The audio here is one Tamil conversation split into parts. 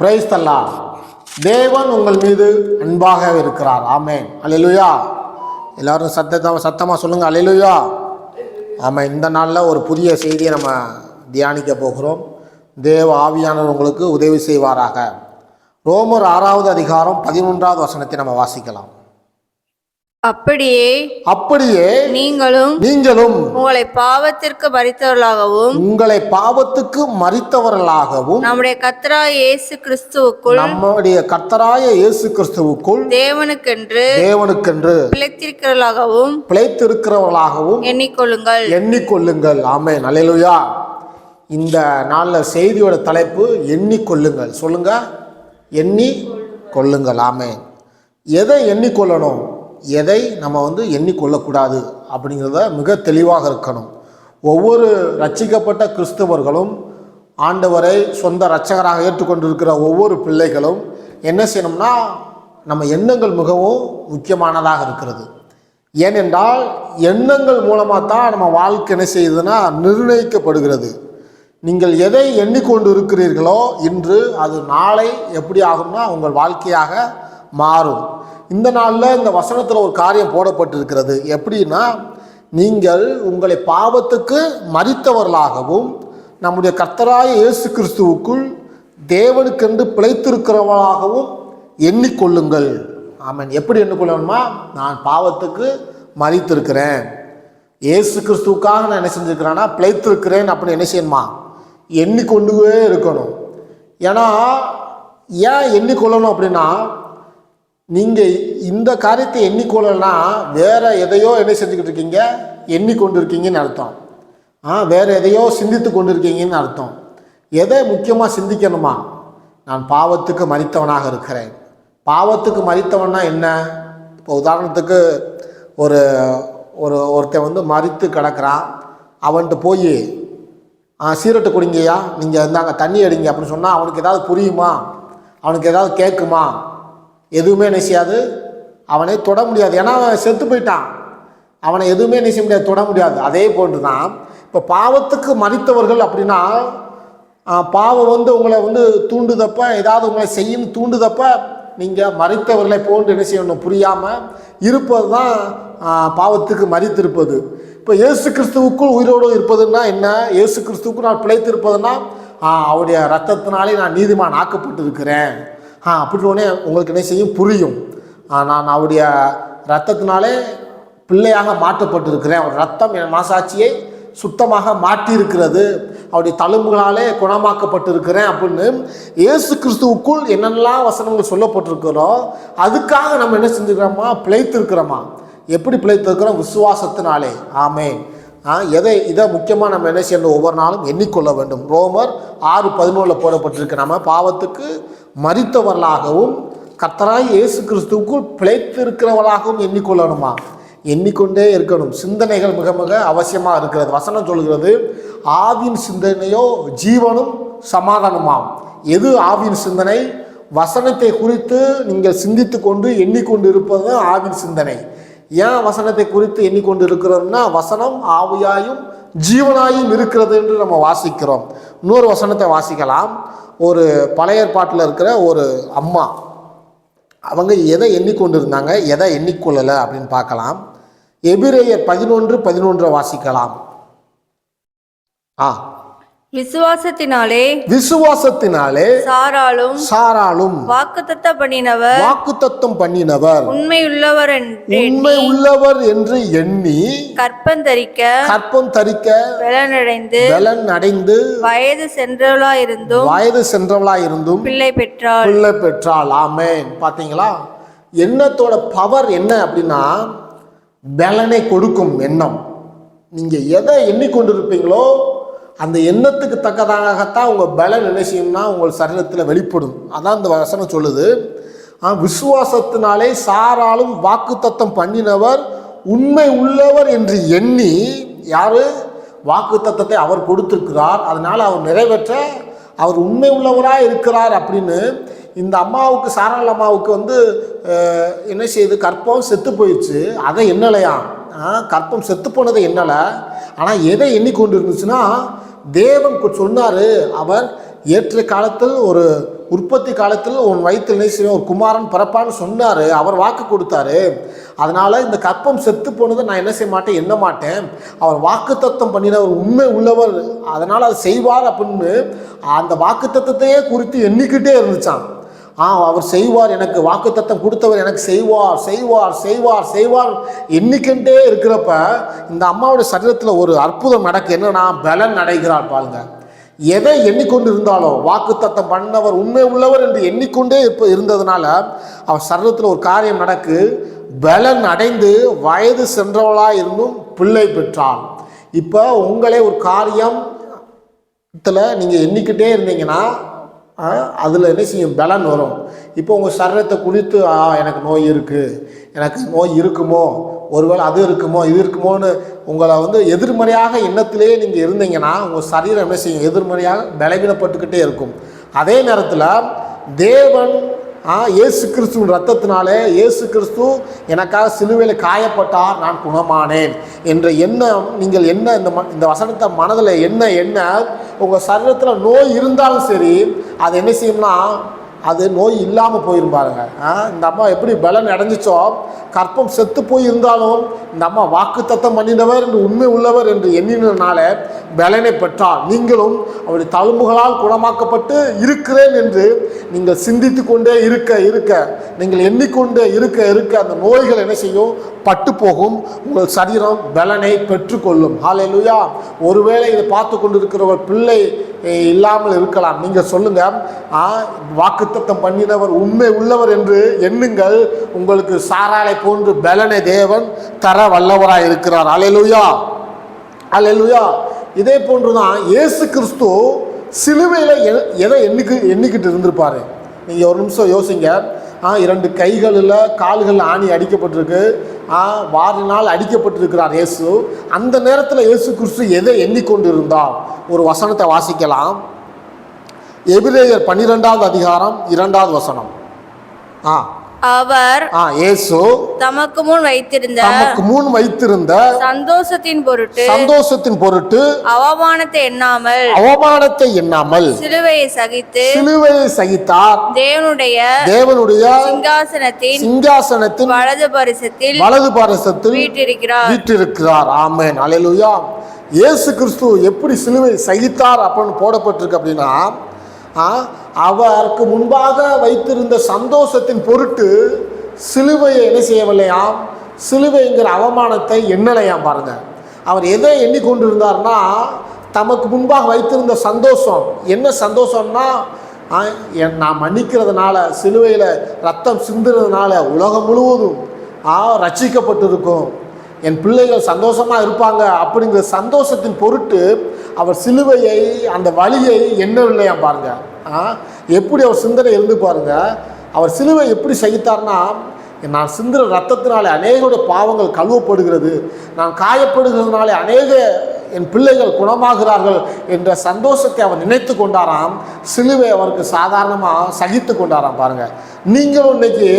பிரைஸ் தல்லா தேவன் உங்கள் மீது அன்பாக இருக்கிறார். ஆமேன். அல்லேலூயா எல்லாரும் சத்தத்தை சத்தமாக சொல்லுங்க. அல்லேலூயா ஆமாம் இந்த நாளில் ஒரு புதிய செய்தியை நம்ம தியானிக்க போகிறோம். தேவ ஆவியானவர் உங்களுக்கு உதவி செய்வாராக. ரோமர் ஆறாவது அதிகாரம் பதினொன்றாவது வசனத்தை நம்ம வாசிக்கலாம். அப்படியே அப்படியே நீங்களும் நீங்களும் உங்களை பாவத்திற்கு மறித்தவர்களாகவும் உங்களை பாவத்துக்கு மறித்தவர்களாகவும் நம்முடைய கத்ரா இயேசு கிறிஸ்துவுக்குள் நம்முடைய கர்த்தராய இயேசு கிறிஸ்துவுக்குள் தேவனுக்கென்று தேவனுக்கென்று பிழைத்திருக்கிறவர்களாகவும் பிழைத்திருக்கிறவர்களாகவும் எண்ணிக்கொள்ளுங்கள். எண்ணிக்கொள்ளுங்கள். ஆமென். அல்லேலூயா இந்த நாளில் செய்தியோட தலைப்பு எண்ணிக்கொள்ளுங்கள். சொல்லுங்க. எண்ணி கொள்ளுங்கள் ஆமென். எதை எண்ணிக்கொள்ளணும்? எதை நம்ம வந்து எண்ணிக்கொள்ளக்கூடாது அப்படிங்கிறத மிக தெளிவாக இருக்கணும். ஒவ்வொரு ரட்சிக்கப்பட்ட கிறிஸ்தவர்களும் ஆண்டவரை சொந்த இரட்சகராக ஏற்றுக்கொண்டிருக்கிற ஒவ்வொரு பிள்ளைகளும் என்ன செய்யணும்னா நம்ம எண்ணங்கள் மிகவும் முக்கியமானதாக இருக்கிறது. ஏனென்றால் எண்ணங்கள் மூலமாக தான் நம்ம வாழ்க்கை என்ன செய்யுதுன்னா நிர்ணயிக்கப்படுகிறது. நீங்கள் எதை எண்ணிக்கொண்டு இருக்கிறீர்களோ இன்று அது நாளை எப்படி ஆகும்னா உங்கள் வாழ்க்கையாக மாறும். இந்த நாளில் இந்த வசனத்தில் ஒரு காரியம் போடப்பட்டிருக்கிறது. எப்படின்னா நீங்கள் உங்களை பாவத்துக்கு மறித்தவர்களாகவும் நம்முடைய கர்த்தராய இயேசு கிறிஸ்துவுக்குள் தேவனுக்கென்று பிழைத்திருக்கிறவர்களாகவும் எண்ணிக்கொள்ளுங்கள். ஆமன். எப்படி எண்ணிக்கொள்ளணுமா நான் பாவத்துக்கு மறித்திருக்கிறேன். இயேசு கிறிஸ்துவுக்காக நான் என்ன செஞ்சுருக்கிறேன்னா பிழைத்திருக்கிறேன் அப்படின்னு என்ன செய்யணுமா? எண்ணிக்கொண்டுவே இருக்கணும். ஏன்னா ஏன் எண்ணிக்கொள்ளணும் அப்படின்னா நீங்கள் இந்த காரியத்தை எண்ணிக்கொள்ளனா வேறு எதையோ என்ன செஞ்சுக்கிட்டு இருக்கீங்க எண்ணிக்கொண்டு இருக்கீங்கன்னு அர்த்தம். ஆ வேறு எதையோ சிந்தித்து கொண்டு இருக்கீங்கன்னு அர்த்தம். எதை முக்கியமாக சிந்திக்கணுமா? நான் பாவத்துக்கு மறித்தவனாக இருக்கிறேன். பாவத்துக்கு மறித்தவன்னா என்ன? இப்போ உதாரணத்துக்கு ஒரு ஒரு ஒருத்தன் வந்து மறித்து கிடக்கிறான். அவன்கிட்ட போய் ஆ சீரட்டு குடிங்கய்யா. நீங்கள் இருந்தாங்க தண்ணி அடிங்க அப்படின்னு சொன்னால் அவனுக்கு ஏதாவது புரியுமா? அவனுக்கு ஏதாவது கேட்குமா எதுவுமே என்ன செய்யாது? அவனை தொட முடியாது. ஏன்னா அவன் செத்து போயிட்டான். அவனை எதுவுமே என்ன செய்ய முடியாது தொட முடியாது. அதே போன்று தான். இப்போ பாவத்துக்கு மறித்தவர்கள் அப்படின்னா பாவம் வந்து உங்களை வந்து தூண்டுதப்ப ஏதாவது உங்களை செய்யும் தூண்டுதப்ப நீங்கள் மறித்தவர்களை போன்று என்ன செய்யணும்? புரியாமல் இருப்பது தான் பாவத்துக்கு மறித்திருப்பது. இப்போ இயேசு கிறிஸ்துவுக்குள் உயிரோடு இருப்பதுன்னா என்ன? இயேசு கிறிஸ்துவுக்கு நான் பிழைத்திருப்பதுன்னா அவருடைய ரத்தத்தினாலே நான் நீதிமான் ஆக்கப்பட்டிருக்கிறேன். ஆ அப்படின்னோடனே உங்களுக்கு என்ன செய்யும்? புரியும். நான் அவருடைய ரத்தத்தினாலே பிள்ளையாக மாற்றப்பட்டிருக்கிறேன். அவர் ரத்தம் என் மனசாட்சியை சுத்தமாக மாற்றியிருக்கிறது. அவருடைய தழும்புகளாலே குணமாக்கப்பட்டிருக்கிறேன் அப்படின்னு இயேசு கிறிஸ்துவுக்குள் என்னென்னலாம் வசனங்கள் சொல்லப்பட்டிருக்கிறோ அதுக்காக நம்ம என்ன செஞ்சுக்கிறோமா பிழைத்திருக்கிறோமா? எப்படி பிழைத்திருக்கிறோம்? விசுவாசத்தினாலே. ஆமே எதை இதை முக்கியமாக நம்ம என்ன செய்யணும்? ஒவ்வொரு நாளும் எண்ணிக்கொள்ள வேண்டும். ரோமர் ஆறு பதினொன்றில் போடப்பட்டிருக்கு. நம்ம பாவத்துக்கு மறித்தவர்களாகவும் கத்தராய் இயேசு கிறிஸ்துவுக்குள் பிழைத்திருக்கிறவர்களாகவும் எண்ணிக்கொள்ளணுமா? எண்ணிக்கொண்டே இருக்கணும். சிந்தனைகள் மிக மிக அவசியமாக இருக்கிறது. வசனம் சொல்கிறது ஆவின் சிந்தனையோ ஜீவனும் சமாதானமாம். எது ஆவின் சிந்தனை? வசனத்தை குறித்து நீங்கள் சிந்தித்து கொண்டு எண்ணிக்கொண்டு இருப்பது ஆவின் சிந்தனை. ஏன் வசனத்தை குறித்து எண்ணிக்கொண்டு இருக்கிறோம்னா வசனம் ஆவியாயும் ஜீவனாயும் இருக்கிறது என்று நம்ம வாசிக்கிறோம். இன்னொரு வசனத்தை வாசிக்கலாம். ஒரு பழைய ஏற்பாட்டில் இருக்கிற ஒரு அம்மா அவங்க எதை எண்ணிக்கொண்டு இருந்தாங்க எதை எண்ணிக்கொள்ளலை அப்படின்னு பார்க்கலாம். எபிரேயர் பதினொன்று பதினொன்றை வாசிக்கலாம். ஆ. விசுவாசத்தினாலே விசுவாசத்தினாலே சாராலும் சாராலும் வாக்குத்தத்த பண்ணினவர். வாக்குத்தத்தம் பண்ணினவர். உண்மையுள்ளவர் என்று உண்மை உள்ளவர் என்று எண்ணி கற்பந்தரிக்க கற்பம் தரிக்க பலனடைந்து பலன் அடைந்து வயது சென்றவளாயிருந்தும் வயது சென்றவளாயிருந்தும் பிள்ளை பெற்றாள். பிள்ளை பெற்றாள். ஆமென். பார்த்தீங்களா எண்ணத்தோட பவர் என்ன அப்படின்னா பலனை கொடுக்கும் எண்ணம். நீங்கள் எதை எண்ணிக்கொண்டிருப்பீங்களோ அந்த எண்ணத்துக்கு தக்கதாகத்தான் உங்கள் பலன் என்ன செய்யும்னா உங்கள் சரீரத்தில் வெளிப்படும். அதான் இந்த வசனம் சொல்லுது. விசுவாசத்தினாலே சாராலும் வாக்குத்தத்தம் பண்ணினவர் உண்மை உள்ளவர் என்று எண்ணி யார்? வாக்குத்தத்தத்தை அவர் கொடுத்திருக்கிறார். அதனால் அவர் நிறைவேற்ற அவர் உண்மை உள்ளவராக இருக்கிறார் அப்படின்னு இந்த அம்மாவுக்கு சாரால் அம்மாவுக்கு வந்து என்ன செய்யுது கற்பம் செத்து போயிடுச்சு. அதை என்னலையா ஆ, கற்பம் செத்து போனதை என்னலை ஆனால் எதை எண்ணிக்கொண்டு இருந்துச்சுன்னா தேவன் சொன்னார் அவர் ஏற்ற காலத்தில் ஒரு உற்பத்தி காலத்தில் உன் வயிற்றில் நேசின ஒரு குமாரன் பிறப்பான்னு சொன்னார். அவர் வாக்கு கொடுத்தாரு. அதனால் இந்த கற்பம் செத்து போனதை நான் என்ன செய்ய மாட்டேன்? எண்ண மாட்டேன். அவர் வாக்குத்தத்தம் பண்ணினவர் உண்மை உள்ளவர். அதனால் அது செய்வார் அப்படின்னு அந்த வாக்குத்தத்தத்தையே குறித்து எண்ணிக்கிட்டே இருந்துச்சான் ஆ அவர் செய்வார் எனக்கு வாக்குத்தத்தம் கொடுத்தவர் எனக்கு செய்வார் செய்வார் செய்வார் செய்வார். எண்ணிக்கிட்டே இருக்கிறப்ப இந்த அம்மாவுடைய சரீரத்தில் ஒரு அற்புதம் நடக்கு. என்னன்னா பலன் அடைகிறார் பாருங்க. எதை எண்ணிக்கொண்டு இருந்தாலும் வாக்குத்தத்தம் பண்ணவர் உண்மை உள்ளவர் என்று எண்ணிக்கொண்டே இப்போ இருந்ததுனால அவர் சரீரத்தில் ஒரு காரியம் நடக்கு. பலன் அடைந்து வயது சென்றவளாக இருந்தும் பிள்ளை பெற்றாள். இப்போ உங்களே ஒரு காரியம் இதில் நீங்கள் எண்ணிக்கிட்டே இருந்தீங்கன்னா அதில் என்ன செய்யும்? பலன் வரும். இப்போ உங்கள் சரீரத்தை குறித்து ஆ எனக்கு நோய் இருக்குது எனக்கு நோய் இருக்குமோ? ஒருவேளை அது இருக்குமோ? இது இருக்குமோன்னு உங்களை வந்து எதிர்மறையாக எண்ணத்திலேயே நீங்கள் இருந்தீங்கன்னா உங்கள் சரீரம் என்ன செய்யும்? எதிர்மறையாக பலவீனப்பட்டுக்கிட்டே இருக்கும். அதே நேரத்தில் தேவன் இயேசு கிறிஸ்துவின் ரத்தத்தினாலே இயேசு கிறிஸ்து எனக்காக சிலுவையில் காயப்பட்டார் நான் குணமானேன் என்ற எண்ணம் நீங்கள் என்ன இந்த ம இந்த வசனத்தை மனதில் என்ன என்ன உங்கள் சரீரத்தில் நோய் இருந்தாலும் சரி அது என்ன செய்யும்னா அது நோய் இல்லாமல் போயிரும் பாருங்க. ஆ, இந்த அம்மா எப்படி பலன் அடைஞ்சிச்சோ கற்பம் செத்து போய் இருந்தாலும் இந்த அம்மா வாக்குத்தத்தம் பண்ணினவர் என்று உண்மை உள்ளவர் என்று எண்ணினால பலனை பெற்றார். நீங்களும் அவருடைய தழும்புகளால் குணமாக்கப்பட்டு இருக்கிறேன் என்று நீங்கள் சிந்தித்து கொண்டே இருக்க இருக்க நீங்கள் எண்ணிக்கொண்டே இருக்க இருக்க அந்த நோய்கள் என்ன செய்யும்? பட்டு போகும். உங்கள் சரீரம் பலனை பெற்றுக்கொள்ளும். ஹalleluya. ஒருவேளை இதை பார்த்து கொண்டிருக்கிறவர் பிள்ளை இல்லாமல் இருக்கலாம். நீங்கள் சொல்லுங்கள் வாக்குத்தத்தம் பண்ணினவர் உண்மை உள்ளவர் என்று எண்ணுங்கள். உங்களுக்கு சாராளை போன்று பலனை தேவன் தர வல்லவராக இருக்கிறார். அலையலுயா அலையலுயா இதே போன்று தான் இயேசு கிறிஸ்து சிலுவையில் எ- எதை எண்ணிக்கு எண்ணிக்கிட்டு இருந்திருப்பார்? நீங்கள் ஒரு நிமிஷம் யோசிங்க. ஆ இரண்டு கைகளில் கால்களில் ஆணி அடிக்கப்பட்டிருக்கு. ஆ வாரினால் அடிக்கப்பட்டிருக்கிறார் இயேசு. அந்த நேரத்தில் இயேசு கிறிஸ்து எதை எண்ணிக்கொண்டு இருந்தால் ஒரு வசனத்தை வாசிக்கலாம். எபிரேயர் பன்னிரெண்டாவது அதிகாரம் இரண்டாவது வசனம். ஆ. அவர் இயேசு தமக்கு முன் வைத்திருந்த தமக்கு முன் வைத்திருந்த சந்தோஷத்தின் பொருட்டு சந்தோஷத்தின் பொருட்டு அவமானத்தை எண்ணாமல் அவமானத்தை எண்ணாமல் சிலுவையை சகித்து சிலுவையை சகித்தார். தேவனுடைய தேவனுடைய சிங்காசனத்தின் சிங்காசனத்தின் வலது பரிசத்தில் வலது பாரசத்தில் வீட்டிருக்கிறார். வீற்றிருக்கிறார் ஆமென். அல்லேலூயா இயேசு கிறிஸ்து எப்படி சிலுவை சகித்தார் அப்படின்னு போடப்பட்டிருக்கு அப்படின்னா அவருக்கு முன்பாக வைத்திருந்த சந்தோஷத்தின் பொருட்டு சிலுவையை என்ன செய்யவில்லையாம்? சிலுவைங்கிற அவமானத்தை எண்ணலையாம் பாருங்க. அவர் எதை எண்ணிக்கொண்டிருந்தார்னா தமக்கு முன்பாக வைத்திருந்த சந்தோஷம். என்ன சந்தோஷம்னா என் நான் மன்னிக்கிறதுனால சிலுவையில் ரத்தம் சிந்துறதுனால உலகம் முழுவதும் ஆ ரட்சிக்கப்பட்டிருக்கும். என் பிள்ளைகள் சந்தோஷமாக இருப்பாங்க அப்படிங்கிற சந்தோஷத்தின் பொருட்டு அவர் சிலுவையை அந்த வழியை எண்ணவில்லையா பாருங்க. எப்படி அவர் சிந்தனை இருந்து பாருங்க. அவர் சிலுவை எப்படி சகித்தார்னா நான் சிந்துற ரத்தத்தினாலே அநேகருடைய பாவங்கள் கழுவப்படுகிறது. நான் காயப்படுகிறதுனாலே அநேக என் பிள்ளைகள் குணமாகிறார்கள் என்ற சந்தோஷத்தை அவர் நினைத்து கொண்டாராம். சிலுவை அவருக்கு சாதாரணமாக சகித்து கொண்டாராம் பாருங்கள் நீங்களும் இன்னைக்கு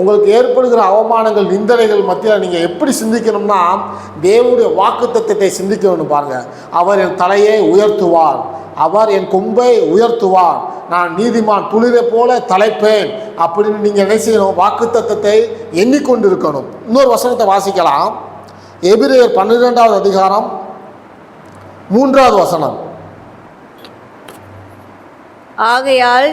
உங்களுக்கு ஏற்படுகிற அவமானங்கள் நிந்தனைகள் மத்தியில் நீங்கள் எப்படி சிந்திக்கணும்னா தேவனுடைய வாக்குத்தத்தத்தை சிந்திக்கணும் பாருங்கள் அவர் என் தலையை உயர்த்துவார். அவர் என் கொம்பை உயர்த்துவார். நான் நீதிமான் துளிரை போல தலைப்பேன். அப்படின்னு நீங்கள் என்ன செய்யணும்? வாக்குத்தத்தத்தை எண்ணிக்கொண்டு இருக்கணும் இன்னொரு வசனத்தை வாசிக்கலாம். எபிரேயர் பன்னிரெண்டாவது அதிகாரம் மூன்றாவது வசனம். ஆகையால்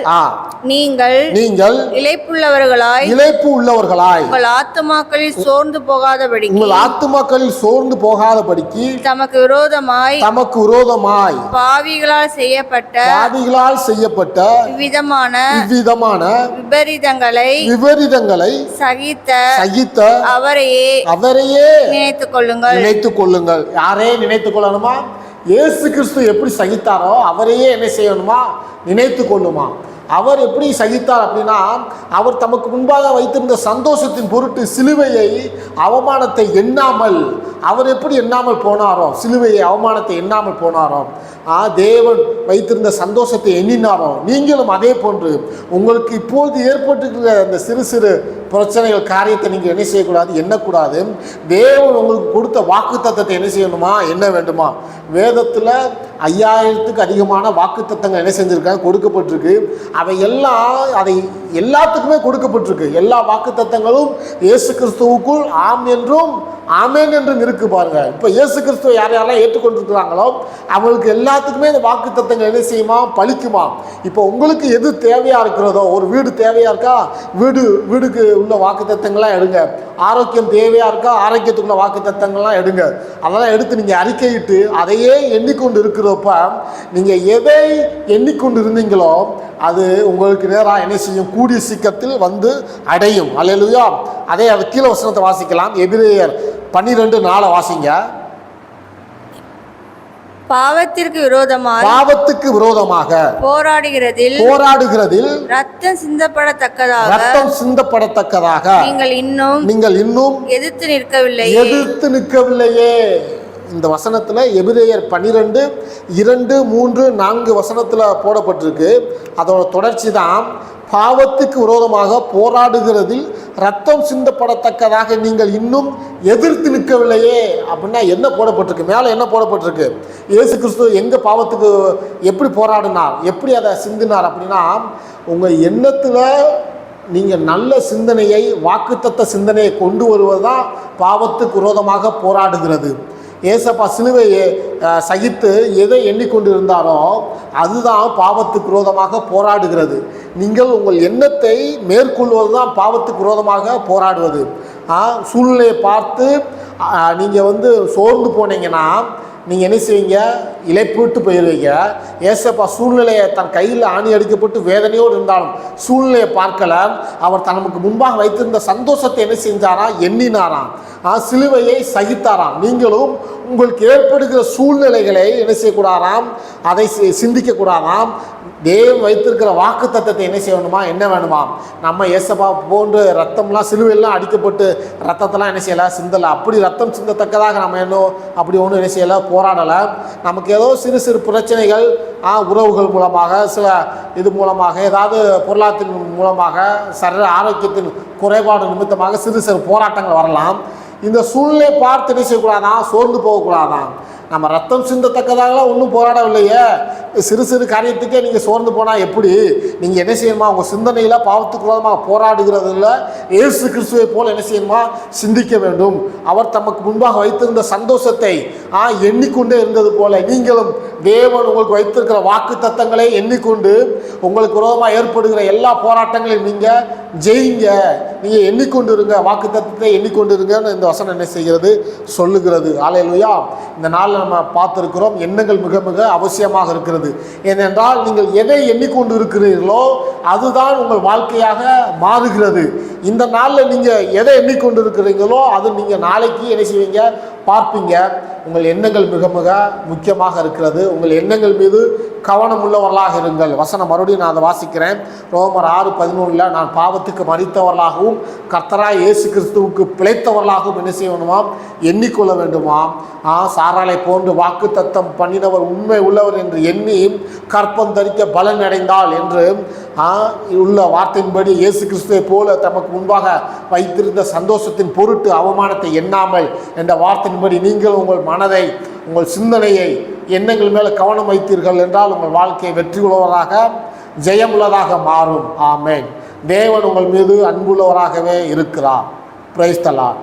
நீங்கள் நீங்கள் இளைப்புள்ளவர்களாய் இழைப்பு உள்ளவர்களாய். உங்கள் ஆத்துமாக்களில் சோர்ந்து போகாதபடிக்கு உங்கள் ஆத்துமாக்களில் சோர்ந்து போகாதபடிக்கு தமக்கு விரோதமாய் தமக்கு விரோதமாய் பாவிகளால் செய்யப்பட்ட பாவிகளால் செய்யப்பட்ட விதமான இவ்விதமான விபரீதங்களை விபரீதங்களை சகித்த சகித்த அவரையே அவரையே நினைத்துக் கொள்ளுங்கள். நினைத்துக் கொள்ளுங்கள். யாரே நினைத்துக் கொள்ளணுமா? இயேசு கிறிஸ்து எப்படி சகித்தாரோ அவரையே என்ன செய்யணுமா? நினைத்து கொள்ளுமா? அவர் எப்படி சகித்தார் அப்படின்னா அவர் தமக்கு முன்பாக வைத்திருந்த சந்தோஷத்தின் பொருட்டு சிலுவையை அவமானத்தை எண்ணாமல் அவர் எப்படி எண்ணாமல் போனாரோ சிலுவையை அவமானத்தை எண்ணாமல் போனாரோ ஆ தேவன் வைத்திருந்த சந்தோஷத்தை எண்ணினாரோ? நீங்களும் அதே போன்று உங்களுக்கு இப்போது ஏற்பட்டிருக்கிற அந்த சிறு சிறு பிரச்சனைகள் காரியத்தை நீங்கள் என்ன செய்யக்கூடாது எண்ணக்கூடாது. தேவன் உங்களுக்கு கொடுத்த வாக்கு தத்தத்தை என்ன செய்யணுமா? என்ன வேண்டுமா? வேதத்தில் ஐயாயிரத்துக்கு அதிகமான வாக்கு தத்தங்கள் என்ன செஞ்சுருக்காங்க? கொடுக்கப்பட்டிருக்கு. அவை எல்லாம் அதை எல்லாத்துக்குமே கொடுக்கப்பட்டிருக்கு. எல்லா வாக்கு தத்தங்களும் இயேசு கிறிஸ்துவுக்குள் ஆம் என்றும் ஆமேன் என்று இருக்கு பாருங்க இப்போ இயேசு கிறிஸ்துவ யார் யாரெல்லாம் ஏற்றுக்கொண்டிருக்கிறாங்களோ அவங்களுக்கு எல்லாத்துக்குமே இந்த வாக்கு தத்தங்கள் என்ன செய்யுமா? பழிக்குமா இப்போ உங்களுக்கு எது தேவையாக இருக்கிறதோ ஒரு வீடு தேவையாக இருக்கா? வீடு வீடுக்கு உள்ள வாக்கு தத்தங்கள்லாம் எடுங்க. ஆரோக்கியம் தேவையாக இருக்கா? ஆரோக்கியத்துக்குள்ள வாக்கு தத்தங்கள்லாம் எடுங்க. அதெல்லாம் எடுத்து நீங்கள் அறிக்கையிட்டு அதையே எண்ணிக்கொண்டு இருக்கிறப்ப நீங்கள் எதை எண்ணிக்கொண்டு இருந்தீங்களோ அது உங்களுக்கு நேராக என்ன செய்யும்? கூடிய சீக்கிரத்தில் வந்து அடையும். அல்லேலூயா. அதே அது கீழே வசனத்தை வாசிக்கலாம். எபிரேயர் பன்னிரெண்டு நாளை வாசிங்க. பாவத்திற்கு விரோதமாய் பாவத்துக்கு விரோதமாக போராடுகிறதில் போராடுகிறதில் ரத்தம் சிந்தப்படத்தக்கதாக ரத்தம் சிந்தப்படத்தக்கதாக நீங்கள் இன்னும் நீங்கள் இன்னும் எதிர்த்து நிற்கவில்லை எதிர்த்து நிற்கவில்லையே. இந்த வசனத்தில் எபிரேயர் பன்னிரெண்டு இரண்டு மூன்று நான்கு வசனத்தில் போடப்பட்டிருக்கு. அதோட தொடர்ச்சி தான் பாவத்துக்கு விரோதமாக போராடுகிறதில் ரத்தம் சிந்தப்படத்தக்கதாக நீங்கள் இன்னும் எதிர்த்து நிற்கவில்லையே அப்படின்னா என்ன போடப்பட்டிருக்கு? மேலே என்ன போடப்பட்டிருக்கு? இயேசு கிறிஸ்து எங்கே பாவத்துக்கு எப்படி போராடினார்? எப்படி அதை சிந்தினார் அப்படின்னா உங்கள் எண்ணத்தில் நீங்கள் நல்ல சிந்தனையை வாக்குத்தத்த சிந்தனையை கொண்டு வருவது தான் பாவத்துக்கு விரோதமாக போராடுகிறது. ஏசப்பா சிலுவையை சகித்து எதை எண்ணிக்கொண்டு அதுதான் பாவத்துக்கு விரோதமாக போராடுகிறது. நீங்கள் உங்கள் எண்ணத்தை மேற்கொள்வது தான் பாவத்துக்கு விரோதமாக போராடுவது. சூழ்நிலையை பார்த்து நீங்கள் வந்து சோர்ந்து போனீங்கன்னா நீங்கள் என்ன செய்வீங்க? இழைப்புட்டு போயிடுவீங்க. ஏசப்பா சூழ்நிலையை தன் கையில் ஆணி அடிக்கப்பட்டு வேதனையோடு இருந்தாலும் சூழ்நிலையை பார்க்கல. அவர் தனக்கு முன்பாக வைத்திருந்த சந்தோஷத்தை என்ன செஞ்சாராம் எண்ணினாராம். சிலுவையை சகித்தாராம். நீங்களும் உங்களுக்கு ஏற்படுகிற சூழ்நிலைகளை என்ன செய்யக்கூடாராம் அதை சி- சிந்திக்கக்கூடாதாம். தேவன் வைத்திருக்கிற வாக்கு தத்தத்தை என்ன செய்யணுமா என்ன வேணுமா நம்ம ஏசப்பா போன்று ரத்தம்லாம் சிலுவையெல்லாம் அடிக்கப்பட்டு ரத்தத்தெல்லாம் என்ன செய்யலை? சிந்தலை. அப்படி ரத்தம் சிந்தத்தக்கதாக நம்ம இன்னும் அப்படி ஒன்றும் என்ன செய்யலை? போராடலை. நமக்கு ஏதோ சிறு சிறு பிரச்சனைகள் உறவுகள் மூலமாக சில இது மூலமாக ஏதாவது பொருளாதாரத்தின் மூலமாக சரீர ஆரோக்கியத்தின் குறைபாடு நிமித்தமாக சிறு சிறு போராட்டங்கள் வரலாம். இந்த சூழ்நிலை பார்த்து என்ன செய்யக்கூடாதான் சோர்ந்து போகக்கூடாதான் நம்ம ரத்தம் சிந்தத்தக்கதாகலாம் ஒன்றும் போராடவில்லையே. சிறு சிறு காரியத்துக்கே நீங்கள் சோர்ந்து போனால் எப்படி? நீங்கள் என்ன செய்யணுமா? உங்கள் சிந்தனையில் பாவத்துக்கு விரோதமாக இல்லை ஏசு கிறிஸ்துவை போல் என்ன செய்யணுமா? சிந்திக்க வேண்டும். அவர் தமக்கு முன்பாக வைத்திருந்த சந்தோஷத்தை ஆ எண்ணிக்கொண்டே இருந்தது போல நீங்களும் தேவன் உங்களுக்கு வைத்திருக்கிற வாக்கு தத்தங்களை எண்ணிக்கொண்டு உங்களுக்கு விரோதமாக ஏற்படுகிற எல்லா போராட்டங்களையும் நீங்கள் ஜெயிங்க. நீங்கள் எண்ணிக்கொண்டு இருங்க வாக்கு தத்துவத்தை எண்ணிக்கொண்டு இருங்கன்னு இந்த வசனம் என்ன செய்கிறது? சொல்லுகிறது. ஆலையிலுயா இந்த நாளில் நம்ம பார்த்துருக்கிறோம் எண்ணங்கள் மிக மிக அவசியமாக இருக்கிறது. ஏனென்றால் நீங்கள் எதை எண்ணிக்கொண்டு இருக்கிறீர்களோ அதுதான் உங்கள் வாழ்க்கையாக மாறுகிறது. இந்த நாளில் நீங்கள் எதை எண்ணிக்கொண்டு இருக்கிறீங்களோ அது நீங்கள் நாளைக்கு என்ன செய்வீங்க? பார்ப்பீங்க. உங்கள் எண்ணங்கள் மிக மிக முக்கியமாக இருக்கிறது. உங்கள் எண்ணங்கள் மீது கவனம் உள்ளவர்களாக இருங்கள். வசனம் மறுபடியும் நான் அதை வாசிக்கிறேன். ரோமர் ஆறு பதினொன்றில் நான் பாவத்துக்கு மறித்தவர்களாகவும் கர்த்தராய் இயேசு கிறிஸ்துவுக்கு பிழைத்தவர்களாகவும் என்ன செய்யணுமாம்? எண்ணிக்கொள்ள வேண்டுமாம். ஆ சாராலை போன்று வாக்கு தத்தம் பண்ணினவர் உண்மை உள்ளவர் என்று எண்ணி கற்பம் தரிக்க பலன் அடைந்தால் என்று ஆ, உள்ள வார்த்தையின்படி இயேசு கிறிஸ்துவை போல தமக்கு முன்பாக வைத்திருந்த சந்தோஷத்தின் பொருட்டு அவமானத்தை எண்ணாமல் என்ற வார்த்தையின்படி நீங்கள் உங்கள் மனதை உங்கள் சிந்தனையை எண்ணங்கள் மேலே கவனம் வைத்தீர்கள் என்றால் உங்கள் வாழ்க்கை வெற்றி உள்ளவராக ஜெயமுள்ளதாக மாறும். ஆமேன். தேவன் உங்கள் மீது அன்புள்ளவராகவே இருக்கிறார். பிரைஸ்தலான்